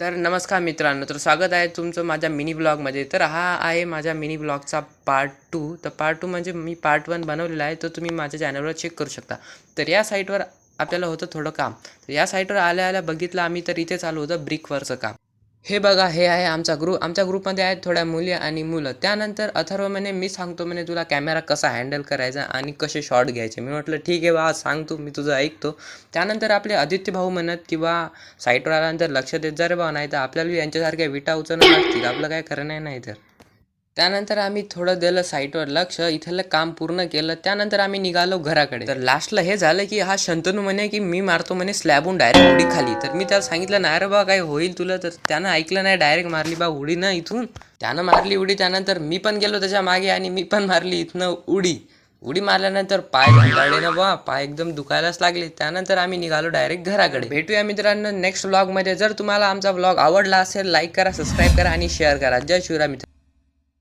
तर नमस्कार मित्रांनो तर स्वागत आहे तुमचं माझ्या मिनी ब्लॉगमध्ये. तर हा आहे माझ्या मिनी ब्लॉगचा पार्ट टू तर पार्ट टू म्हणजे मी पार्ट वन बनवलेला आहे तो तुम्ही माझ्या चॅनलवर चेक करू शकता. तर या साईटवर आपल्याला होतं थोडं काम. तर या साईटवर आल्या आल्या बघितलं आम्ही तर इथे चालू होतं ब्रिकवरचं काम. हे बघा हे आहे आमचा ग्रुप आमच्या ग्रुपमध्ये आहेत थोड्या मुली आणि मुलं. त्यानंतर अथर्व म्हणे मी सांगतो म्हणे तुला कॅमेरा कसा हँडल करायचा आणि कसे शॉट घ्यायचे. मी म्हटलं ठीक आहे बा सांगतो मी तुझं ऐकतो. त्यानंतर आपले आदित्य भाऊ म्हणत किंवा साईटवर आल्यानंतर लक्ष देत जा रे बा नाही तर आपल्याला यांच्यासारख्या विटा उचलणं लागतील आपलं काय करणं नाही तर. त्यानंतर आम्ही थोडं दिलं साईटवर लक्ष इथलं काम पूर्ण केलं त्यानंतर आम्ही निघालो घराकडे. तर लास्टला हे झालं की हा शंतनू म्हणे की मी मारतो म्हणे स्लॅबहून डायरेक्ट उडी खाली. तर मी त्याला सांगितलं नाही रे बा काय होईल तुला. तर त्यानं ऐकलं नाही डायरेक्ट मारली बा उडी ना इथून. त्यानं मारली उडी त्यानंतर मी पण गेलो त्याच्यामागे आणि मी पण मारली इथनं उडी. उडी मारल्यानंतर पाय धंदाळले ना बा पाय एकदम दुखायलाच लागले. त्यानंतर आम्ही निघालो डायरेक्ट घराकडे. भेटूया मित्रांनो नेक्स्ट व्लॉगमध्ये जर तुम्हाला आमचा व्लॉग आवडला असेल लाईक करा सबस्क्राईब करा आणि शेअर करा. जय शिवराय मित्र